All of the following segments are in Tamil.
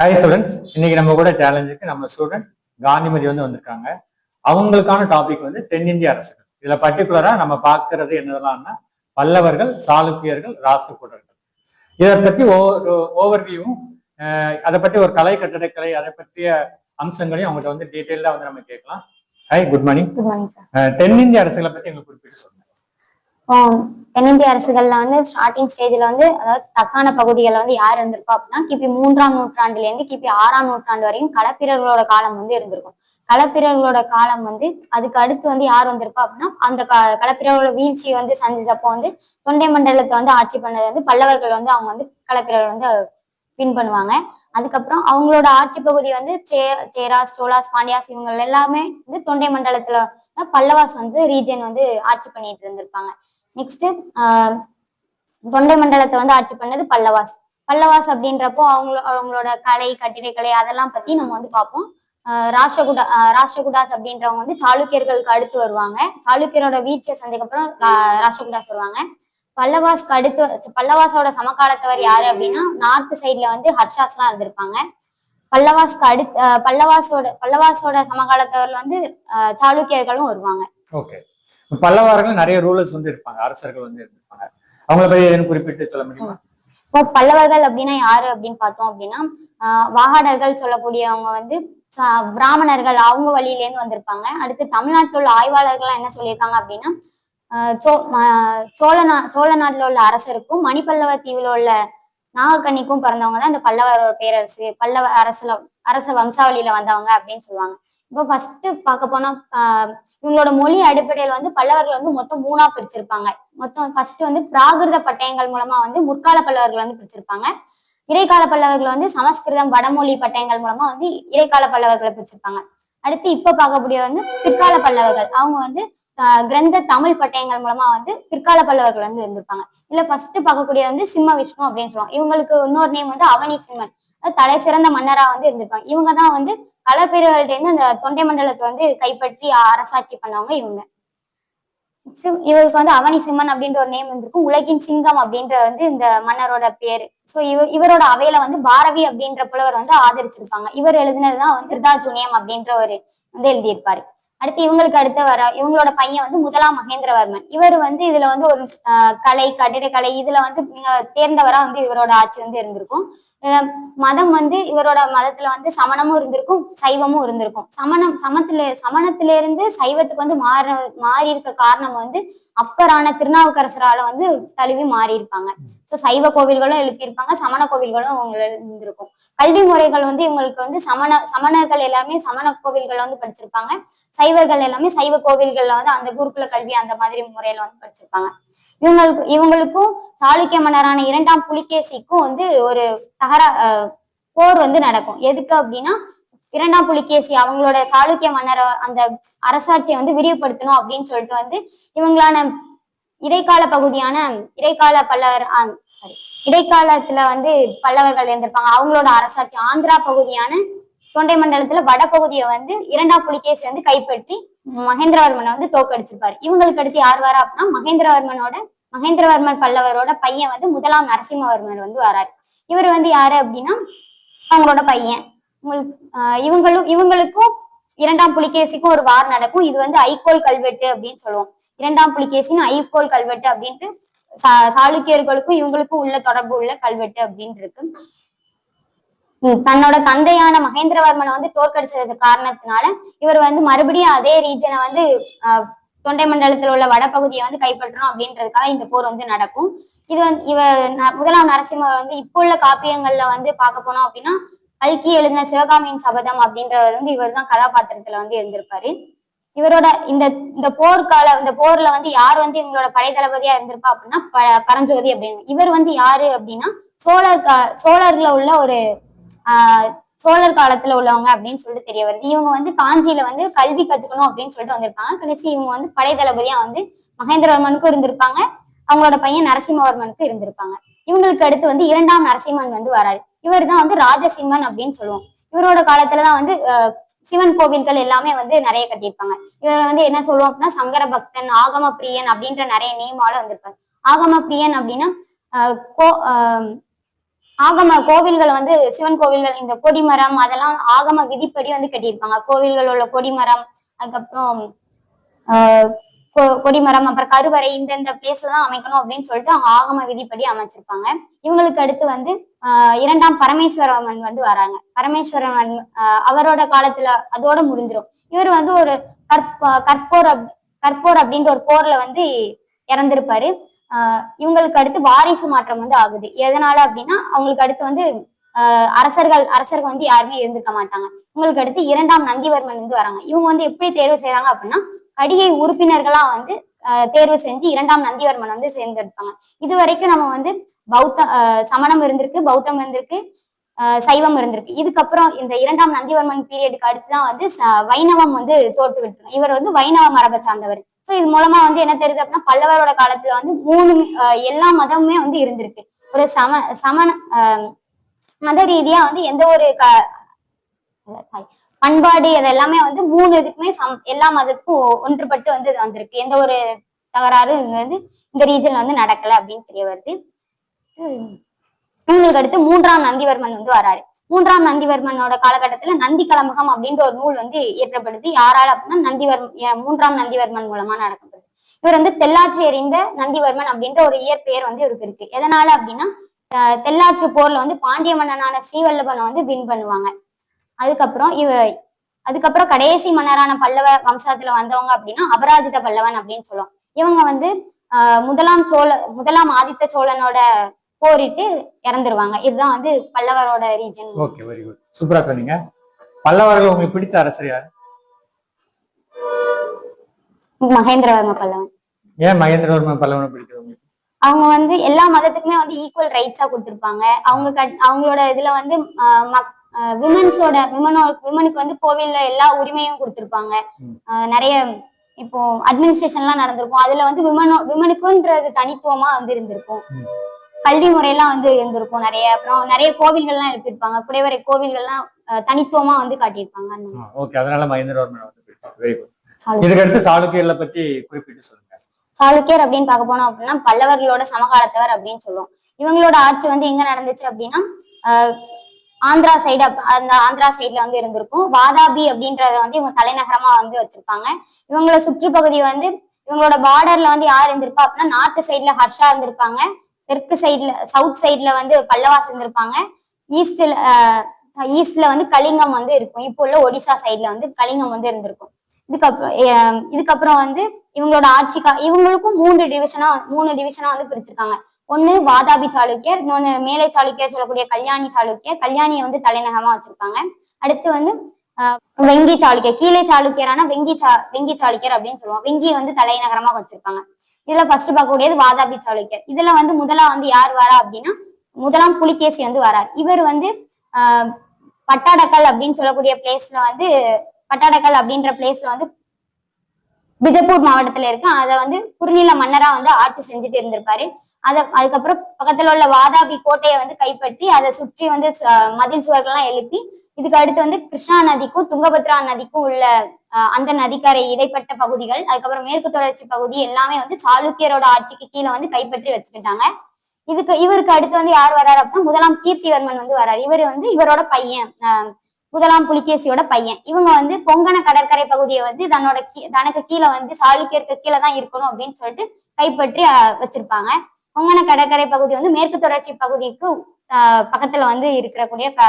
ஹாய் ஸ்டூடெண்ட்ஸ் இன்னைக்கு நம்ம கூட சேலஞ்சுக்கு நம்ம ஸ்டூடெண்ட் காந்திமதி வந்து வந்திருக்காங்க. அவங்களுக்கான டாபிக் வந்து தென்னிந்திய அரசுகள். இதுல பர்டிகுலரா நம்ம பார்க்கறது என்னதெல்லாம்னா பல்லவர்கள் சாளுக்கியர்கள் ராஷ்டிரகூடர்கள். இதை பத்தி ஒரு ஓவர்வியூவும் அதை பத்தி ஒரு கலை கட்டடக்கலை அதை பற்றிய அம்சங்களையும் அவங்கள்ட்ட வந்து டீட்டெயிலாக வந்து நம்ம கேட்கலாம். ஹாய் குட் மார்னிங் தென்னிந்திய அரசுகளை பத்தி எங்களுக்கு குறிப்பிட்டு சொல்லுங்க. தென்னிந்திய அரசுகள்ல வந்து ஸ்டார்டிங் ஸ்டேஜ்ல வந்து அதாவது தக்கான பகுதிகளில் வந்து யார் இருந்திருப்பா அப்படின்னா கிபி மூன்றாம் நூற்றாண்டுல இருந்து கிபி ஆறாம் நூற்றாண்டு வரையும் களப்பிரர்களோட காலம் வந்து இருந்திருக்கும். களப்பிரர்களோட காலம் வந்து அதுக்கு அடுத்து வந்து யார் வந்திருப்பா அப்படின்னா அந்த க- களப்பிரர்களோட வீழ்ச்சியை வந்து சந்திச்சப்போ வந்து தொண்டை மண்டலத்தை வந்து ஆட்சி பண்ணது வந்து பல்லவர்கள் வந்து அவங்க வந்து களப்பிரர்கள் வந்து வின் பண்ணுவாங்க. அதுக்கப்புறம் அவங்களோட ஆட்சி பகுதி வந்து சே சேராஸ் சோலாஸ் பாண்டியாஸ் இவங்க எல்லாமே வந்து தொண்டை மண்டலத்துல பல்லவாஸ் வந்து ரீஜன் வந்து ஆட்சி பண்ணிட்டு இருந்திருப்பாங்க. நெக்ஸ்ட் தொண்டை மண்டலத்தை வந்து ஆட்சி பண்ணது பல்லவாஸ். பல்லவாஸ் அப்படின்றப்போ அவங்களோ அவங்களோட கலை கட்டிடக்கலை அதெல்லாம் பத்தி நம்ம வந்து பார்ப்போம். ஆஹ் ராஷ்டிரகூடா அப்படின்றவங்க வந்து சாளுக்கியர்களுக்கு அடுத்து வருவாங்க. சாளுக்கியரோட வீழ்ச்சியை சந்திக்கப்புறம் அப்புறம் வருவாங்க. பல்லவாஸ்க்கு அடுத்து பல்லவாஸோட சமகாலத்தவர் யாரு அப்படின்னா நார்த் சைட்ல வந்து ஹர்ஷாஸ்லாம் இருந்திருப்பாங்க. பல்லவாஸ்க்கு அடுத்து பல்லவாசோட பல்லவாசோட பல்லவாஸோட சமகாலத்தவர்ல வந்து ஆஹ் சாளுக்கியர்களும் வருவாங்க. ஓகே பல்லவர்கள் நிறைய ரூலர்ஸ் வந்து இருப்பாங்க. அரசர்கள் வந்து இருப்பாங்க. அவங்கள பத்தி எதுன்னு குறிப்பிட்டு சொல்ல முடியுமா? இப்போ பல்லவர்கள் அப்படின்னா யாரு அப்படின்னு பார்த்தோம் அப்படின்னா வாகாடர்கள் சொல்லக்கூடியவங்க வந்து பிராமணர்கள் அவங்க வழியில இருந்து வந்திருப்பாங்க. அடுத்து தமிழ்நாட்டில் உள்ள ஆய்வாளர்கள் என்ன சொல்லியிருக்காங்க அப்படின்னா ஆஹ் சோ- சோழ நா சோழ நாட்டில் உள்ள அரசருக்கும் மணிப்பல்லவ தீவுல உள்ள நாகக்கண்ணிக்கும் பிறந்தவங்க தான் இந்த பல்லவர் பேரரசு பல்லவ அரசுல அரச வம்சாவளியில வந்தவங்க அப்படின்னு சொல்லுவாங்க. இப்போ ஃபர்ஸ்ட் பார்க்க போனா இவங்களோட மொழி அடிப்படையில் வந்து பல்லவர்கள் வந்து மொத்தம் மூணா பிரிச்சிருப்பாங்க. மொத்தம் ஃபர்ஸ்ட் வந்து பிராகிருத பட்டயங்கள் மூலமா வந்து முற்கால பல்லவர்கள் வந்து பிரிச்சிருப்பாங்க. இடைக்கால பல்லவர்கள் வந்து சமஸ்கிருதம் வடமொழி பட்டயங்கள் மூலமா வந்து இடைக்கால பல்லவர்களை பிரிச்சிருப்பாங்க. அடுத்து இப்ப பார்க்கக்கூடிய வந்து பிற்கால பல்லவர்கள். அவங்க வந்து ஆஹ், கிரந்த தமிழ் பட்டயங்கள் மூலமா வந்து பிற்கால பல்லவர்கள் வந்து இருந்திருப்பாங்க. இல்ல ஃபர்ஸ்ட் பார்க்கக்கூடிய வந்து சிம்ம விஷ்ணு அப்படின்னு சொல்லுவாங்க. இவங்களுக்கு இன்னொரு நேம் வந்து அவனி சிம்மன். தலை சிறந்த மன்னரா வந்து இருந்திருப்பாங்க. இவங்க தான் வந்து களப்பிரர்கள்ட்ட இருந்து அந்த தொண்டை மண்டலத்தை வந்து கைப்பற்றி அரசாட்சி பண்ணவங்க இவங்க. சிம்- இவருக்கு வந்து அவனி சிம்மன் அப்படின்ற ஒரு நேம் வந்திருக்கும். உலகின் சிங்கம் அப்படின்ற வந்து இந்த மன்னரோட பேரு. சோ இவர் இவரோட அவையில வந்து பாரவி அப்படின்ற புலவர் வந்து ஆதரிச்சிருப்பாங்க. இவர் எழுதினதுதான் வந்து திருதாஜூனியம் அப்படின்ற ஒரு வந்து எழுதியிருப்பாரு. அடுத்து இவங்களுக்கு அடுத்து வர இவங்களோட பையன் வந்து முதலாம் மகேந்திரவர்மன். இவர் வந்து இதுல வந்து ஒரு ஆஹ், கலை கட்டிடக்கலை இதுல வந்து தேர்ந்தவரா வந்து இவரோட ஆட்சி வந்து இருந்திருக்கும். மதம் வந்து இவரோட மதத்துல வந்து சமணமும் இருந்திருக்கும் சைவமும் இருந்திருக்கும். சமணம் சமத்துல சமணத்துல இருந்து சைவத்துக்கு வந்து மாற மாறி இருக்க காரணம் வந்து அப்பரான திருநாவுக்கரசரால வந்து தழுவி மாறி இருப்பாங்க சோ சைவ கோவில்களும் எழுப்பியிருப்பாங்க சமண கோவில்களும் அவங்களுக்கு இருந்திருக்கும் கல்வி முறைகள் வந்து இவங்களுக்கு வந்து சமண சமணர்கள் எல்லாமே சமண கோவில்கள் வந்து படிச்சிருப்பாங்க. சைவர்கள் எல்லாமே சைவ கோவில்கள்ல வந்து அந்த குருகுல கல்வி அந்த மாதிரி முறையில வந்து படிச்சிருப்பாங்க. இவங்களுக்கு இவங்களுக்கும் சாளுக்கிய மன்னரான இரண்டாம் புலிகேசிக்கும் வந்து ஒரு தகரா போர் வந்து நடக்கும். எதுக்கு அப்படின்னா இரண்டாம் புலிகேசி அவங்களோட சாளுக்கிய மன்னரை அந்த அரசாட்சியை வந்து விரிவுபடுத்தணும் அப்படின்னு சொல்லிட்டு வந்து இவங்களான இடைக்கால பகுதியான இடைக்கால பல்லவர் சாரி இடைக்காலத்துல வந்து பல்லவர்கள் இருந்திருப்பாங்க. அவங்களோட அரசாட்சி ஆந்திரா பகுதியான தொண்டை மண்டலத்துல வடபகுதியை வந்து இரண்டாம் புலிகேசி வந்து கைப்பற்றி மகேந்திரவர்மனை வந்து தோக்கடிச்சிருப்பாரு இவங்களுக்கு அடுத்து யார் வரா அப்படின்னா மகேந்திரவர்மனோட மகேந்திரவர்மன் பல்லவரோட பையன் வந்து முதலாம் நரசிம்மவர்மர் வந்து வராரு. இவர் வந்து யாரு அப்படின்னா அவங்களோட பையன். உங்களுக்கு ஆஹ் இவங்களும் இவங்களுக்கும் இரண்டாம் புலிகேசிக்கும் ஒரு வார் நடக்கும். இது வந்து ஐகோல் கல்வெட்டு அப்படின்னு சொல்லுவோம். இரண்டாம் புலிகேசின்னு ஐகோல் கல்வெட்டு அப்படின்ட்டு சா- சாளுக்கியர்களுக்கும் இவங்களுக்கும் உள்ள தொடர்பு உள்ள கல்வெட்டு அப்படின்னு இருக்கு. தன்னோட தந்தையான மகேந்திரவர்மனை வந்து தோற்கடிச்சது காரணத்தினால இவர் வந்து மறுபடியும் அதே ரீஜனை வந்து தொண்டை மண்டலத்தில் உள்ள வடபகுதியை வந்து கைப்பற்றணும் அப்படின்றதுக்காக இந்த போர் வந்து நடக்கும். இது வந்து இவ ந- முதலாம் நரசிம்மர் வந்து இப்போ உள்ள காப்பியங்கள்ல வந்து பார்க்க போனோம் அப்படின்னா கல்கி எழுதின சிவகாமியின் சபதம் அப்படின்றவர் வந்து இவர் தான் கதாபாத்திரத்துல வந்து இருந்திருப்பாரு. இவரோட இந்த இந்த போர்க்கால இந்த போர்ல வந்து யார் வந்து இவங்களோட படை தளபதியா இருந்திருப்பா அப்படின்னா ப- பரஞ்சோதி அப்படின்னு. இவர் வந்து யாரு அப்படின்னா சோழர் சோழர்ல உள்ள ஒரு சோழர் காலத்துல உள்ளவங்க அப்படின்னு சொல்லிட்டு தெரிய வருது. இவங்க வந்து காஞ்சியில வந்து கல்வி கத்துக்கணும் அப்படின்னு சொல்லிட்டு வந்திருப்பாங்க கடைசி இவங்க வந்து படை தளபதியா வந்து மகேந்திரவர்மனுக்கும் இருந்திருப்பாங்க. அவங்களோட பையன் நரசிம்மவர்மனுக்கும் இருந்திருப்பாங்க. இவங்களுக்கு அடுத்து வந்து இரண்டாம் நரசிம்மன் வந்து வராரு. இவர் தான் வந்து ராஜசிம்மன் அப்படின்னு சொல்லுவோம். இவரோட காலத்துலதான் வந்து சிவன் கோவில்கள் எல்லாமே வந்து நிறைய கட்டியிருப்பாங்க. இவர் வந்து என்ன சொல்லுவோம் அப்படின்னா சங்கர பக்தன் ஆகம பிரியன் அப்படின்ற நிறைய நேமால வந்திருப்பாங்க ஆகம பிரியன் அப்படின்னா கோ ஆகம கோவில்கள் வந்து சிவன் கோவில்கள் இந்த கொடிமரம் அதெல்லாம் ஆகம விதிப்படி வந்து கட்டியிருப்பாங்க. கோவில்கள் உள்ள கொடிமரம் அதுக்கப்புறம் கொ- கொடிமரம் அப்புறம் கருவறை இந்தந்த பிளேஸ்ல தான் அமைக்கணும் அப்படின்னு சொல்லிட்டு அவங்க ஆகம விதிப்படி அமைச்சிருப்பாங்க. இவங்களுக்கு அடுத்து வந்து ஆஹ் இரண்டாம் பரமேஸ்வரவன் வந்து வராங்க. பரமேஸ்வரன் அவரோட காலத்துல அதோட முடிஞ்சிடும் இவர் வந்து ஒரு கற்ப கற்போர் அப்- கற்போர் அப்படின்ற ஒரு போர்ல வந்து இறந்திருப்பாரு. இவங்களுக்கு அடுத்து வாரிசு மாற்றம் வந்து ஆகுது. எதனால அப்படின்னா அவங்களுக்கு அடுத்து வந்து ஆஹ் அரசர்கள் அரசர்கள் வந்து யாருமே இருந்திருக்க மாட்டாங்க. இவங்களுக்கு அடுத்து இரண்டாம் நந்திவர்மன் வந்து வராங்க. இவங்க வந்து எப்படி தேர்வு செய்யறாங்க அப்படின்னா கடிகை உறுப்பினர்களா வந்து ஆஹ் தேர்வு செஞ்சு இரண்டாம் நந்திவர்மன் வந்து சேர்ந்தெடுப்பாங்க இது வரைக்கும் நம்ம வந்து பௌத்த ஆஹ் சமணம் இருந்திருக்கு பௌத்தம் இருந்திருக்கு ஆஹ் சைவம் இருந்திருக்கு. இதுக்கப்புறம் இந்த இரண்டாம் நந்திவர்மன் பீரியடுக்கு அடுத்து தான் வந்து வைணவம் வந்து தோற்று விட்டுரும் இவர் வந்து வைணவ மரபை சார்ந்தவர். ஸோ இது மூலமா வந்து என்ன தெரியுது அப்படின்னா பல்லவரோட காலத்துல வந்து மூணு எல்லா மதமுமே வந்து இருந்திருக்கு. ஒரு சம சமண ஆஹ் மத ரீதியா வந்து எந்த ஒரு க பண்பாடு அது எல்லாமே வந்து மூணு இதுக்குமே சம் எல்லா மதத்துக்கும் ஒன்றுபட்டு வந்து இது வந்திருக்கு. எந்த ஒரு தகராறும் இங்க வந்து இந்த ரீஜன்ல வந்து நடக்கல அப்படின்னு தெரிய வருது. உங்களுக்கு அடுத்து மூன்றாம் நந்திவர்மன் வந்து வராரு. மூன்றாம் நந்திவர்மனோட காலகட்டத்துல நந்தி கலம்பகம் அப்படின்ற ஒரு நூல் வந்து இயற்றப்படுது. யாரால அப்படின்னா நந்திவர்மன் மூன்றாம் நந்திவர்மன் மூலமா நடக்கப்படுது. இவர் வந்து தெல்லாற்றி எறிந்த நந்திவர்மன் அப்படின்ற ஒரு இயற்பெயர் வந்து இவருக்கு இருக்கு. எதனால அப்படின்னா தெல்லாற்று போர்ல வந்து பாண்டிய மன்னனான ஸ்ரீவல்லபனை வந்து வின் பண்ணுவாங்க. அதுக்கப்புறம் இவ அதுக்கப்புறம் கடைசி மன்னரான பல்லவ வம்சத்துல வந்தவங்க அப்படின்னா அபராஜித பல்லவன் அப்படின்னு சொல்லுவோம் இவங்க வந்து முதலாம் சோழ முதலாம் ஆதித்த சோழனோட போரிட்டு இறந்துருவாங்க. இதுதான் வந்து பல்லவரோட ரீஜன் ஓகே வெரி குட் சூப்பரா சொன்னீங்க. பல்லவர்கள் உங்களுக்கு பிடித்த அரசர் யார்? மகேந்திரவர்ம பல்லவன். ஏன் மகேந்திரவர்மன் பல்லவனை பிடிக்கிறது உங்களுக்கு? அவங்க வந்து எல்லா மதத்துக்குமே வந்து ஈக்குவல் ரைட்ஸா கொடுத்திருப்பாங்க. அவங்க அவங்களோட இதுல வந்து விமன்ஸோட விமனோ விமனுக்கு வந்து கோவில்ல எல்லா உரிமையும் கொடுத்திருப்பாங்க. நிறைய இப்போ அட்மினிஸ்ட்ரேஷன்லாம் நடந்திருக்கும். அதுல வந்து விமனோ விமனுக்குன்றது தனித்துவமா வந்து இருந்திருக்கும். கல்வி முறையெல்லாம் வந்து இருந்திருக்கும் நிறைய. அப்புறம் நிறைய கோவில்கள்லாம் எழுப்பியிருப்பாங்க குடைவரை கோவில்கள்லாம் தனித்துவமா வந்து காட்டியிருப்பாங்க. ஓகே. அதனால மகேந்திரவர்மன் வந்து வெரி குட் சாளுக்கியர். இதுக்கு அடுத்து சாளுக்கியர்களை பத்தி குறிப்பிட்டு சொல்லுங்க. சாளுக்கியர் அப்படின்னு பார்க்க போனோம் அப்படின்னா பல்லவர்களோட சமகாலத்தவர் அப்படின்னு சொல்லுவோம். இவங்களோட ஆட்சி வந்து எங்க நடந்துச்சு அப்படின்னா ஆந்திரா சைடு அந்த ஆந்திரா சைடுல வந்து இருந்திருக்கும். வாதாபி அப்படின்றத வந்து இவங்க தலைநகரமா வந்து வச்சிருப்பாங்க. இவங்களோட சுற்றுப்பகுதி வந்து இவங்களோட பார்டர்ல வந்து யார் இருந்திருப்பா அப்படின்னா நார்த் சைடுல ஹர்ஷா இருந்திருப்பாங்க. தெற்கு சைட்ல சவுத் சைட்ல வந்து பல்லவாஸ் இருந்திருப்பாங்க. ஈஸ்ட்ல ஈஸ்ட்ல வந்து கலிங்கம் வந்து இருக்கும். இப்போ உள்ள ஒடிசா சைட்ல வந்து கலிங்கம் வந்து இருந்திருக்கும். இதுக்கப்புறம் இதுக்கப்புறம் வந்து இவங்களோட ஆட்சி இவங்களுக்கும் மூன்று டிவிஷனா மூணு டிவிஷனா வந்து பிரிச்சிருக்காங்க. ஒண்ணு வாதாபி சாளுக்கியர் இன்னொன்னு மேலை சாளுக்கியர் சொல்லக்கூடிய கல்யாணி சாளுக்கியர். கல்யாணியை வந்து தலைநகரமா வச்சிருப்பாங்க. அடுத்து வந்து வெங்கி சாளுக்கியர் கீழே சாளுக்கியரான வெங்கி சா வெங்கி சாளுக்கியர் அப்படின்னு சொல்லுவோம் வெங்கியை வந்து தலைநகரமாக வச்சிருப்பாங்க. இதுல ஃபர்ஸ்ட் பார்க்கக்கூடியது வாதாபி சாளுக்கியர். இதுல வந்து முதலா வந்து யார் வரா அப்படின்னா முதலாம் புலிகேசி வந்து வரார். இவர் வந்து ஆஹ் பட்டாடக்கல் அப்படின்னு சொல்லக்கூடிய பிளேஸ்ல வந்து பட்டாடக்கல் அப்படின்ற பிளேஸ்ல வந்து பிஜப்பூர் மாவட்டத்துல இருக்கு. அதை வந்து குறுநில மன்னரா வந்து ஆட்சி செஞ்சுட்டு இருந்திருப்பாரு. அத அதுக்கப்புறம் பக்கத்துல உள்ள வாதாபி கோட்டையை வந்து கைப்பற்றி அதை சுற்றி வந்து ச- மதில் சுவர்கள்லாம் எழுப்பி இதுக்கு அடுத்து வந்து கிருஷ்ணா நதிக்கும் துங்கபத்ரா நதிக்கும் உள்ள அந்த நதிக்கரை இடைப்பட்ட பகுதிகள் அதுக்கப்புறம் மேற்கு தொடர்ச்சி பகுதி எல்லாமே வந்து சாளுக்கியரோட ஆட்சிக்கு கீழே வந்து கைப்பற்றி வச்சுக்கிட்டாங்க. இதுக்கு இவருக்கு அடுத்து வந்து யார் வராரு அப்படின்னா முதலாம் கீர்த்திவர்மன் வந்து வராரு இவர் வந்து இவரோட பையன் முதலாம் புலிகேசியோட பையன். இவங்க வந்து கொங்கண கடற்கரை பகுதியை வந்து தன்னோட கீ- தனக்கு கீழே வந்து சாளுக்கியருக்கு கீழே தான் இருக்கணும் அப்படின்னு சொல்லிட்டு கைப்பற்றி வச்சிருப்பாங்க. கொங்கண கடற்கரை பகுதி வந்து மேற்கு தொடர்ச்சி பகுதிக்கு பக்கத்துல வந்து இருக்கக்கூடிய க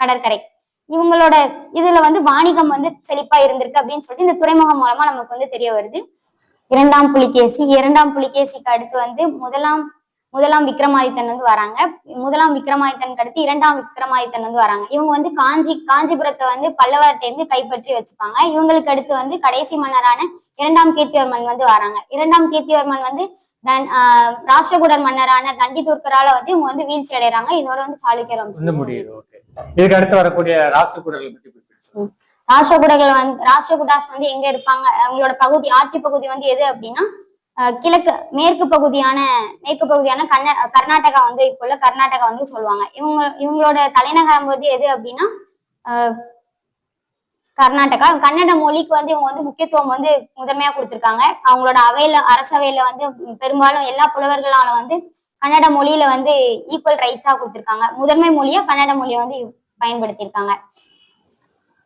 கடற்கரை. இவங்களோட இதுல வந்து வாணிகம் வந்து செழிப்பா இருந்திருக்கு அப்படின்னு சொல்லிட்டு இந்த துறைமுகம் மூலமா நமக்கு வந்து தெரிய வருது. இரண்டாம் புலிகேசி இரண்டாம் புலிகேசிக்கு அடுத்து வந்து முதலாம் முதலாம் விக்ரமாதித்தன் வந்து வராங்க. முதலாம் விக்ரமாதித்தனுக்கு அடுத்து இரண்டாம் விக்ரமாதித்தன் வந்து வராங்க. இவங்க வந்து காஞ்சி காஞ்சிபுரத்தை வந்து பல்லவர்கிட்ட இருந்து கைப்பற்றி வச்சுப்பாங்க. இவங்களுக்கு அடுத்து வந்து கடைசி மன்னரான இரண்டாம் கீர்த்திவர்மன் வந்து வராங்க. இரண்டாம் கீர்த்திவர்மன் வந்து தன் ஆஹ் ராஷ்டிரகூடர் மன்னரான தண்டி துர்க்கரால வந்து இவங்க வந்து வீழ்ச்சி அடைறாங்க. இதோட வந்து சாளுக்கியர் வந்து வம்சம் இதுக்கு அடுத்து வரக்கூடிய ராஷ்டிரகூடர்கள் பற்றி குறிப்பிட்டு ராஷ்டிரகூடர்கள் வந்து ராஷ்டிரகூடாஸ் வந்து எங்க இருப்பாங்க? அவங்களோட பகுதி ஆட்சி பகுதி வந்து எது அப்படின்னா கிழக்கு மேற்கு பகுதியான மேற்கு பகுதியான கர்நா கர்நாடகா வந்து இப்போ உள்ள கர்நாடகா வந்து சொல்லுவாங்க. இவங்க இவங்களோட தலைநகரம் வந்து எது அப்படின்னா கர்நாடகா. கன்னட மொழிக்கு வந்து இவங்க வந்து முக்கியத்துவம் வந்து முதன்மையா கொடுத்திருக்காங்க. அவங்களோட அவையில அரசவையில வந்து பெரும்பாலும் எல்லா புலவர்களால வந்து கன்னட மொழியில வந்து ஈக்குவல் ரைட்ஸா கொடுத்துருக்காங்க. முதன்மை மொழியா கன்னட மொழியை வந்து பயன்படுத்தியிருக்காங்க.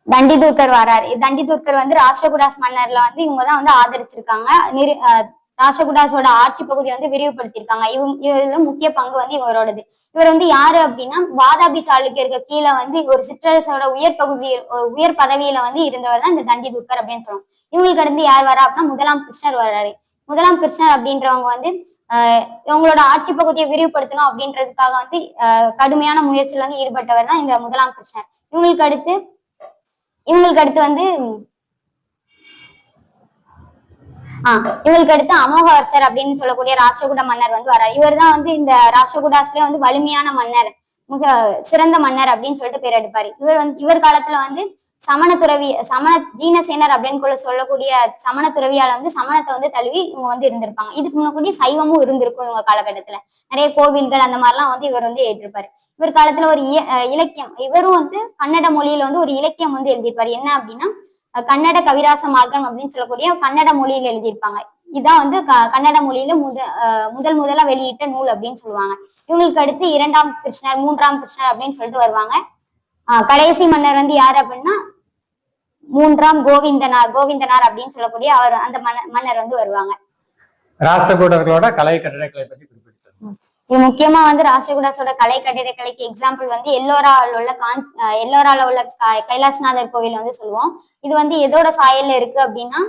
தண்டிதுர்கர் வராரு. தண்டிதுர்கர் வந்து ராஷ்டிரகுடாஸ் மன்னர்ல வந்து இவங்க தான் வந்து ஆதரிச்சிருக்காங்க. நிரு அஹ் ராஷ்டிரகுடாஸோட ஆட்சி பகுதியை வந்து விரிவுபடுத்தியிருக்காங்க. இவங்க இதுல முக்கிய பங்கு வந்து இவரோடது. இவர் வந்து யாரு அப்படின்னா வாதாபி சாளுக்கியருக்கு கீழே வந்து ஒரு சிற்றரசோட உயர் பகுதி உயர் பதவியில வந்து இருந்தவர் தான் இந்த தண்டிதுர்கர் அப்படின்னு சொல்லுவோம் இவங்களுக்கு அடுத்து யார் வரா அப்படின்னா முதலாம் கிருஷ்ணர் வர்றாரு. முதலாம் கிருஷ்ணர் அப்படின்றவங்க வந்து இவங்களோட ஆட்சி பகுதியை விரிவுபடுத்தணும் அப்படின்றதுக்காக வந்து கடுமையான முயற்சியில் வந்து ஈடுபட்டவர் தான் இந்த முதலாம் கிருஷ்ணர். இவங்களுக்கு அடுத்து இவங்களுக்கு அடுத்து வந்து ஆஹ் இவங்களுக்கு அடுத்து அமோகவர்ஷர் அப்படின்னு சொல்லக்கூடிய ராஷ்டிரகூட மன்னர் வந்து வர்றாரு. இவர் தான் வந்து இந்த ராஷ்டிரகூடாஸ்லயே வந்து வலிமையான மன்னர் மிக சிறந்த மன்னர் அப்படின்னு சொல்லிட்டு பேர் எடுப்பாரு. இவர் வந்து இவர் காலத்துல வந்து சமண துறவி சமண ஜீனசேனர் அப்படின்னு கூட சொல்லக்கூடிய சமண துறவியால வந்து சமணத்தை வந்து தழுவி இவங்க வந்து இருந்திருப்பாங்க. இதுக்கு முன்னாடி சைவமும் இருந்திருக்கும் இவங்க காலகட்டத்துல. நிறைய கோவில்கள் அந்த மாதிரிலாம் வந்து இவர் வந்து ஏற்றிருப்பாரு. இவர் காலத்துல ஒரு இய- இலக்கியம். இவரும் வந்து கன்னட மொழியில வந்து ஒரு இலக்கியம் வந்து எழுதியிருப்பாரு. என்ன அப்படின்னா கன்னட கவிராச மார்க்கம் அப்படின்னு சொல்லக்கூடிய கன்னட மொழியில எழுதியிருப்பாங்க. இதான் வந்து க- கன்னட மொழியில முத முதல் முதலா வெளியிட்ட நூல் அப்படின்னு சொல்லுவாங்க. இவங்களுக்கு அடுத்து இரண்டாம் கிருஷ்ணர் மூன்றாம் கிருஷ்ணர் அப்படின்னு சொல்லிட்டு வருவாங்க. கடைசி மன்னர் வந்து யாரு அப்படின்னா மூன்றாம் கோவிந்தனார் கோவிந்தனார் அப்படின்னு சொல்லக்கூடிய அவர் அந்த மன்ன- மன்னர் வந்து வருவாங்க. ராஷ்டிரகூடர்களோட கலை கட்டிடக்கலை பத்தி குறிப்பிட்டு இது முக்கியமா வந்து ராஷ்டிரகூடாஸோட கலை கட்டிடக்கலைக்கு எக்ஸாம்பிள் வந்து எல்லோரால உள்ள கான் எல்லோரால உள்ள கைலாசநாதர் கோவில் வந்து சொல்லுவோம். இது வந்து எதோட சாயல்ல இருக்கு அப்படின்னா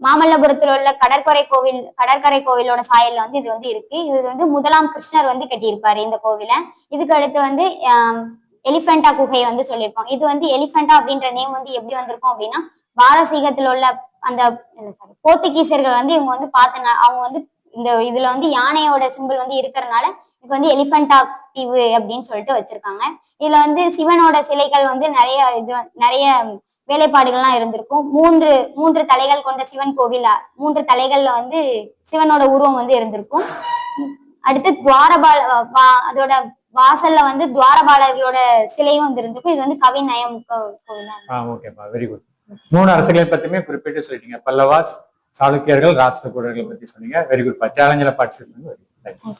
மாமல்லபுரத்துல உள்ள கடற்கரை கோவில் கடற்கரை கோவிலோட சாயல்ல வந்து இது வந்து இருக்கு. இது வந்து முதலாம் கிருஷ்ணர் வந்து கட்டியிருப்பாரு இந்த கோவிலை. இதுக்கு அடுத்து வந்து எலிஃபென்டா குகை வந்து சொல்லியிருப்போம் இது வந்து எலிஃபென்டா அப்படின்ற நேம் வந்து எப்படி வந்திருக்கும் அப்படின்னா பாரசீகத்தில் உள்ள அந்த சாரி போர்த்துகீசியர்கள் வந்து இவங்க வந்து பார்த்தனா அவங்க வந்து இந்த இதுல வந்து யானையோட சிம்பிள் வந்து இருக்கிறனால இதுக்கு வந்து எலிஃபென்டா தீவு அப்படின்னு சொல்லிட்டு வச்சிருக்காங்க. இதுல வந்து சிவனோட சிலைகள் வந்து நிறைய இது நிறைய வேலைப்பாடுகள்லாம் இருந்திருக்கும். மூன்று மூன்று தலைகள் கொண்ட சிவன் கோவில் மூன்று தலைகள்ல வந்து சிவனோட உருவம் வந்து இருந்திருக்கும். அடுத்து துவாரபால அதோட வாசல்ல வந்து துவாரபாலர்களோட சிலையும் வந்து இருந்திருக்கும். இது வந்து கவி நயம் கோ- கோவிலா ஓகேப்பா. வெரி குட் மூணு அரசுகளை பத்தியுமே குறிப்பிட்டு சொல்லிட்டீங்க. பல்லவாஸ் சாளுக்கியர்கள் ராஷ்டிரகூடர்கள் பத்தி சொன்னீங்க. வெரி குட்பா சேலஞ்சில் பார்ட்டிசிபேட் பண்ணி வெரி குட்